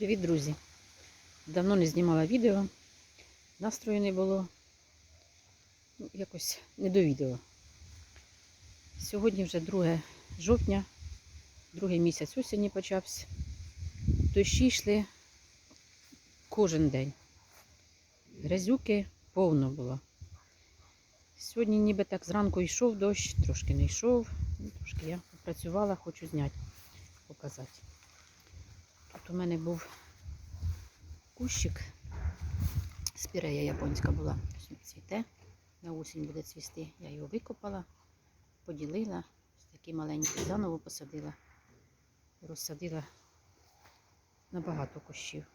Привіт, друзі! Давно не знімала відео, настрою не було. Ну, якось не до відео. Сьогодні вже 2 жовтня, другий місяць осені почався. Дощі йшли кожен день. Грязюки повно було. Сьогодні ніби так зранку йшов дощ, трошки не йшов. Ну, Трошки я попрацювала, хочу зняти, показати. У мене був кущик. Спірея японська була. Цвіте. На осінь буде цвісти. Я його викопала, поділила. Ось такі маленькі заново посадила. Розсадила на багато кущів.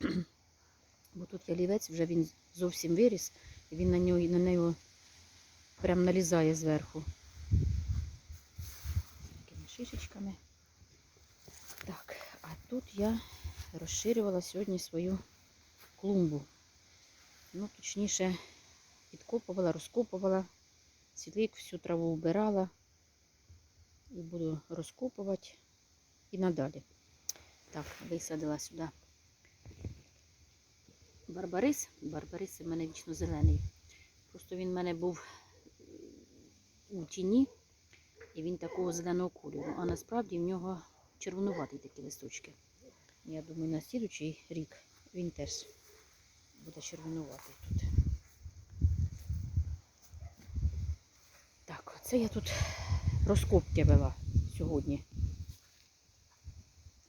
Бо тут ялівець, вже він зовсім виріс, і він на нього, на нього прям налізає зверху. Такими шишечками. Тут я розширювала сьогодні свою клумбу. Ну, точніше, підкопувала, розкопувала, цілик, всю траву вбирала і буду розкопувати і надалі. Так, висадила сюди барбарис. Барбарис у мене вічно зелений. Просто він в мене був у тіні, і він такого зеленого кольору. А насправді в нього червонуватий такі листочки. Я думаю, на слідучий рік він теж буде червонуватий тут. Так, оце я тут розкопки вела сьогодні.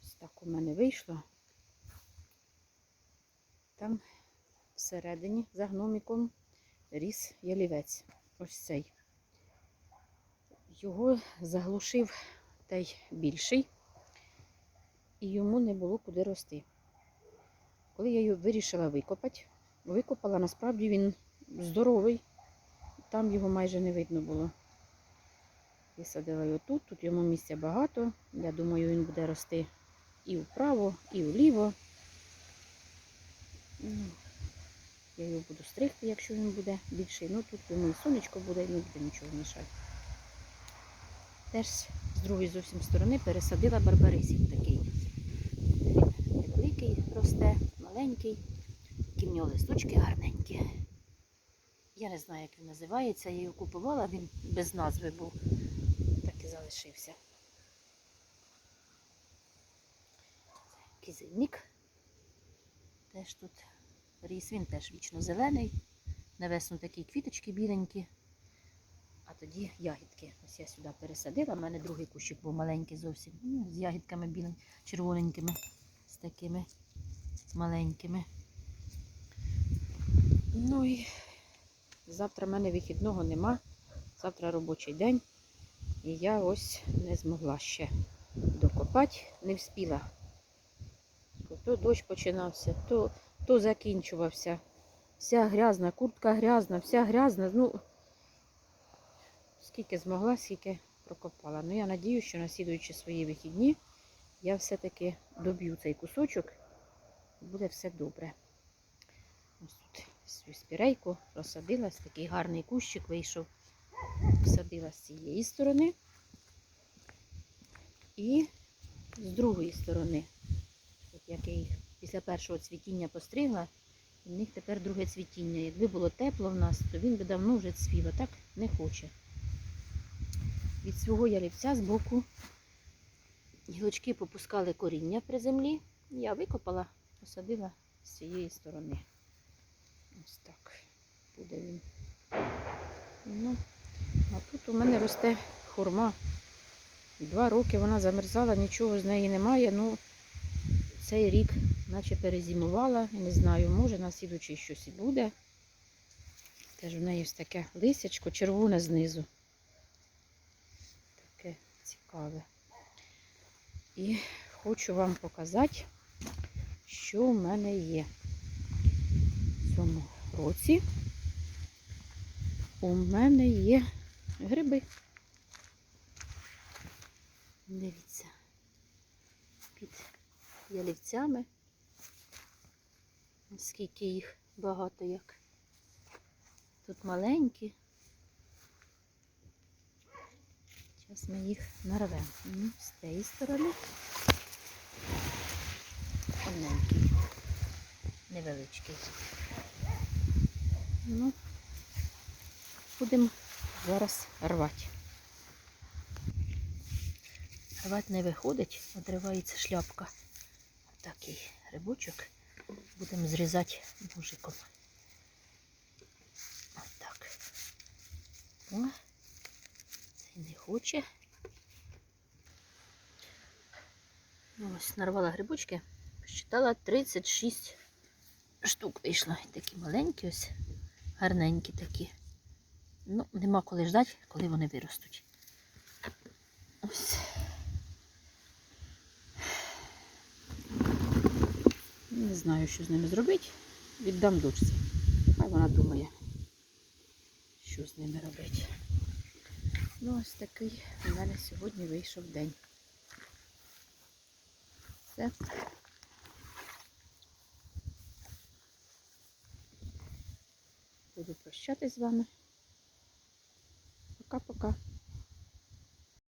Ось так у мене вийшло. Там всередині за гноміком ріс ялівець. Ось цей. Його заглушив той більший і йому не було куди рости. Коли я його вирішила викопати, викопала, насправді він здоровий, там його майже не видно було. Висадила його тут, тут йому місця багато. Я думаю, він буде рости і вправо, і вліво. Ну, Я його буду стригти, якщо він буде більший. Ну тут йому і сонечко буде, і не буде нічого мішати. Теж з другої зовсім сторони пересадила барбарисів такий. Він невеликий росте, маленький, такі в нього листочки гарненькі. Я не знаю, як він називається. Я його купувала, він без назви був, так і залишився. Кизильник. Теж тут ріс, він теж вічно зелений. На весну такі квіточки біленькі. А тоді ягідки. Ось я сюди пересадила. У мене другий кущик був маленький зовсім. Ну, з ягідками білим, червоненькими, з такими маленькими. Ну і завтра в мене вихідного нема. Завтра робочий день. І я ось не змогла ще докопати, не вспіла. То дощ починався, то, то закінчувався. Вся грязна, куртка грязна, вся грязна. Ну, скільки змогла, скільки прокопала. Ну, я надію, що наслідуючи свої вихідні, я все-таки доб'ю цей кусочок буде все добре. Ось тут свою спірейку розсадилась, такий гарний кущик вийшов. Всадила з цієї сторони і з другої сторони. От їх після першого цвітіння постригла, і в них тепер друге цвітіння. Якби було тепло в нас, то він би давно вже цвів, а так не хоче. Від свого ялівця з боку гілочки попускали коріння при землі. Я викопала, посадила з цієї сторони. Ось так буде він. Ну, а тут у мене росте хурма. Два роки вона замерзала, нічого з неї немає. Ну, цей рік наче перезимувала. Не знаю, може на слідучий щось і буде. Теж в неї ось таке лисячко, червоне знизу. Таке цікаве. І хочу вам показати, що в мене є в цьому році. У мене є гриби. Дивіться, під ялівцями. Скільки їх багато як. Тут маленькі. Зараз ми їх нарвемо. З тієї сторони. Темненький, невеличкий. Ну, будемо зараз рвати. Рвати не виходить, одривається шляпка. Такий грибочок. Будемо зрізати ножиком. Ось так. О, цей не хоче. Ну, Ось нарвала грибочки. Посчитала 36 штук вийшло. Такі маленькі ось, гарненькі такі. Ну, нема коли ждати, коли вони виростуть. Ось. Не знаю, що з ними зробити. Віддам дочці. Хай вона думає, що з ними робити. Ну, ось такий у мене сьогодні вийшов день. Все. Буду прощатись з вами. Пока-пока.